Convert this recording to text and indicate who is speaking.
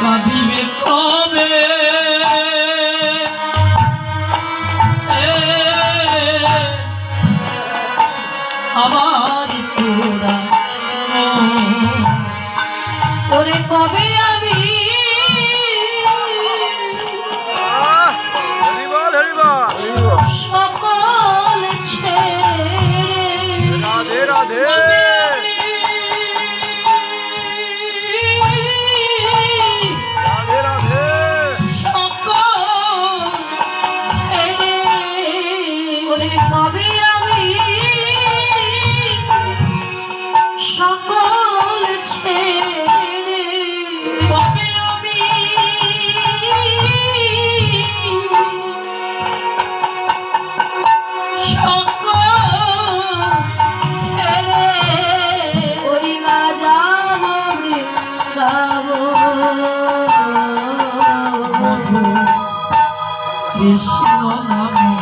Speaker 1: কাঁদিবে কবে? আমার তোরা ওরে কবে আমি? সকল ছেড়ে
Speaker 2: রাধে রাধে।
Speaker 1: কৃষ্ণ নামে